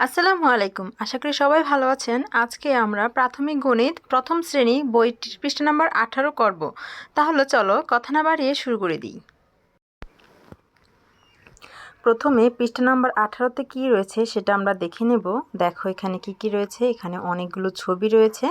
আসসালামু আলাইকুম। আশা করি সবাই ভালো আছেন। আজকে আমরা প্রাথমিক গণিত প্রথম শ্রেণি বইটির পৃষ্ঠা নাম্বার আঠারো করব। তাহলে চলো কথা না বাড়িয়ে শুরু করে দিই। প্রথমে পৃষ্ঠা নাম্বার আঠারোতে কী রয়েছে সেটা আমরা দেখে নেব। দেখো এখানে কি কি রয়েছে, এখানে অনেকগুলো ছবি রয়েছে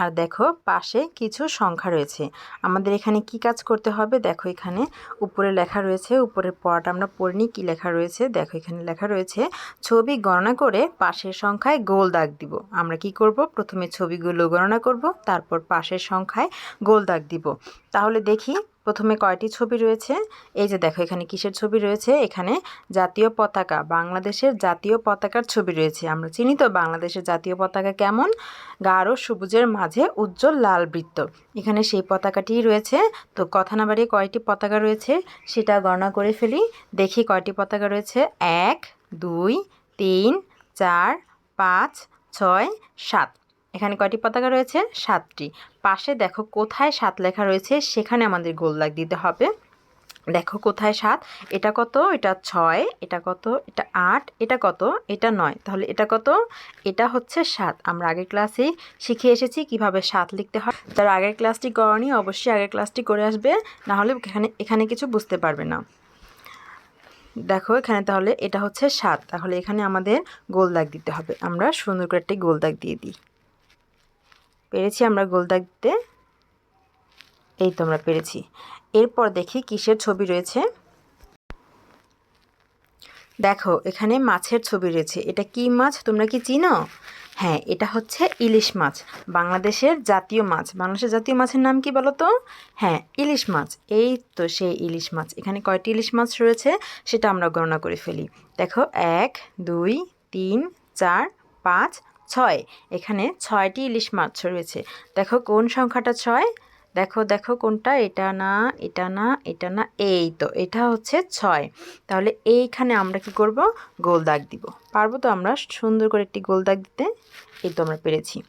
আর দেখো পাশে কিছু সংখ্যা রয়েছে। আমাদের এখানে কি কাজ করতে হবে? দেখো এখানে উপরে লেখা রয়েছে, উপরের পড়াটা আমরা পড়িনি কি লেখা রয়েছে? দেখো এখানে লেখা রয়েছে, ছবি গণনা করে পাশের সংখ্যায় গোল দাগ দিব। আমরা কি করব? প্রথমে ছবিগুলো গণনা করব, তারপর পাশের সংখ্যায় গোল দাগ দিব। তাহলে দেখি প্রথমে কয়টি ছবি রয়েছে? এই যে দেখো, এখানে কিসের ছবি রয়েছে? এখানে জাতীয় পতাকা, বাংলাদেশের জাতীয় পতাকার ছবি রয়েছে। আমরা চিনি তো বাংলাদেশের জাতীয় পতাকা কেমন? গাঢ় সবুজের মাঝে উজ্জ্বল লাল বৃত্ত। এখানে সেই পতাকাটি রয়েছে। তো কথা না বাড়িয়ে কয়টি পতাকা রয়েছে সেটা গণনা করে ফেলি। দেখি কয়টি পতাকা রয়েছে। এক, দুই, তিন, চার, পাঁচ, ছয়, সাত। এখানে কয়টি পতাকা রয়েছে? সাতটি। পাশে দেখো কোথায় সাত লেখা রয়েছে, সেখানে আমাদের গোল দাগ দিতে হবে। দেখো কোথায় সাত? এটা কত? এটা ছয়। এটা কত? এটা আট। এটা কত? এটা নয়। তাহলে এটা কত? এটা হচ্ছে সাত। আমরা আগের ক্লাসেই শিখে এসেছি কীভাবে সাত লিখতে হয়। তার আগের ক্লাসটি করনি অবশ্যই আগের ক্লাসটি করে আসবে। না হলে এখানে এখানে কিছু বুঝতে পারবে না। দেখো এখানে তাহলে এটা হচ্ছে সাত। তাহলে এখানে আমাদের গোল দাগ দিতে হবে। আমরা সুন্দর করে একটি গোল দাগ দিয়ে দিই। পেরেছি আমরা গোল দাগ দিতে। এই তো আমরা পেরেছি। এরপর দেখি কিসের ছবি রয়েছে। দেখো, এখানে মাছের ছবি রয়েছে। এটা কি মাছ? তোমরা কি চিনো? হ্যাঁ এটা হচ্ছে ইলিশ মাছ। বাংলাদেশের জাতীয় মাছ। বাংলাদেশের জাতীয় মাছের নাম কি বলো তো হ্যাঁ ইলিশ মাছ। এই তো সেই ইলিশ মাছ। এখানে কয়টি ইলিশ মাছ রয়েছে সেটা আমরা গণনা করে ফেলি। দেখো, এক, দুই, তিন, চার, পাঁচ ছয়। এখানে ছয়টি ইলিশ মাছ রয়েছে। দেখো কোন সংখ্যাটা ছয়? দেখো দেখো কোনটা? এটা না এটা না এটা না, এই তো, এটা হচ্ছে ছয়। তাহলে এইখানে আমরা কি করব? গোল দাগ দিব। পারব তো আমরা সুন্দর করে একটি গোল দাগ দিতে? এই তো আমরা পেরেছি।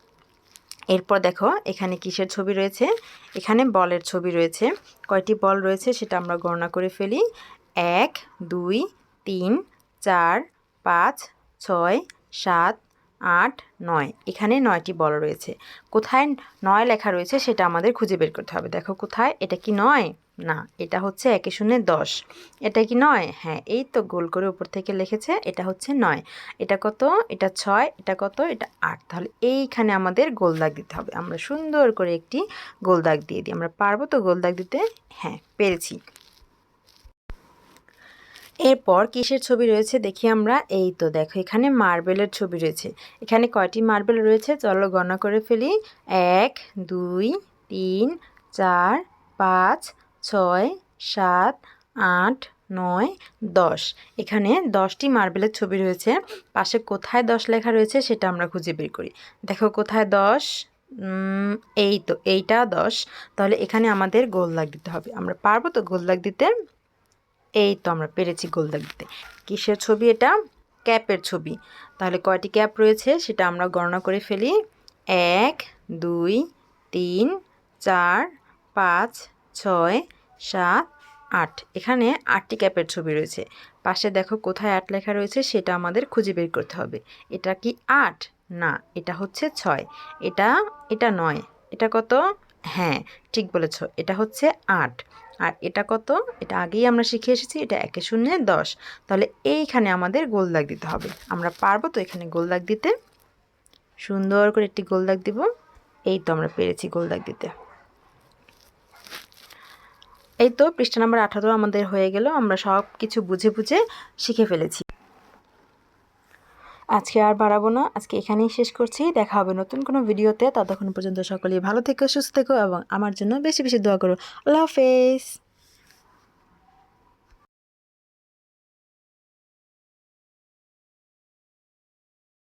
এরপর দেখো, এখানে কিসের ছবি রয়েছে? এখানে বলের ছবি রয়েছে। কয়টি বল রয়েছে সেটা আমরা গণনা করে ফেলি। এক, দুই, তিন, চার, পাঁচ, ছয়, সাত আট, নয়। এখানে নয়টি বল রয়েছে। কোথায় নয় লেখা রয়েছে সেটা আমাদের খুঁজে বের করতে হবে। দেখো কোথায়? এটা কি নয়? না, এটা হচ্ছে একে শূন্য দশ। এটা কি নয়? হ্যাঁ এই তো গোল করে উপর থেকে লিখেছে, এটা হচ্ছে নয়। এটা কত? এটা ছয়, এটা কত? এটা আট। তাহলে এইখানে আমাদের গোল দাগ দিতে হবে। আমরা সুন্দর করে একটি গোল দাগ দিয়ে দিই। আমরা পারব তো গোল দাগ দিতে? হ্যাঁ পেরেছি। এরপর কিসের ছবি রয়েছে দেখি আমরা? এই তো দেখো, এখানে মার্বেলের ছবি রয়েছে। এখানে কয়টি মার্বেল রয়েছে? চলো গণনা করে ফেলি। এক, দুই, তিন, চার, পাঁচ, ছয়, সাত, আট, নয়, দশ। এখানে দশটি মার্বেলের ছবি রয়েছে। পাশে কোথায় দশ লেখা রয়েছে সেটা আমরা খুঁজে বের করি। দেখো কোথায় দশ? এই তো, এইটা দশ। তাহলে এখানে আমাদের গোল দাগ দিতে হবে। আমরা পারব তো গোল দাগ দিতে? এই তো আমরা পেরেছি গোল দাগ দিতে। কিসের ছবি এটা? ক্যাপের ছবি। তাহলে কয়টি ক্যাপ রয়েছে সেটা আমরা গণনা করে ফেলি। এক, দুই, তিন, চার, পাঁচ, ছয়, সাত, আট। এখানে আটটি ক্যাপের ছবি রয়েছে। পাশে দেখো কোথায় আট লেখা রয়েছে সেটা আমাদের খুঁজে বের করতে হবে। এটা কি আট? না, এটা হচ্ছে ছয়। এটা এটা নয়। এটা কত? হ্যাঁ ঠিক বলেছ। এটা হচ্ছে আট। আর এটা কত? এটা আগেই আমরা শিখে এসেছি, এটা একে শূন্য দশ। তাহলে এইখানে আমাদের গোল দাগ দিতে হবে। আমরা পারব তো এখানে গোল দাগ দিতে? সুন্দর করে একটি গোল দাগ দিব। এই তো আমরা পেরেছি গোল দাগ দিতে। এই তো পৃষ্ঠা নাম্বার আঠারো আমাদের হয়ে গেল। আমরা সব কিছু বুঝে বুঝে শিখে ফেলেছি। আজকে আর বাড়াবো না। আজকে এখানেই শেষ করছি। দেখা হবে নতুন কোনো ভিডিওতে। ততক্ষণ পর্যন্ত সকলেই ভালো থেকো, সুস্থ থেকো এবং আমার জন্য বেশি বেশি দোয়া করো। আল্লাহ হাফেজ।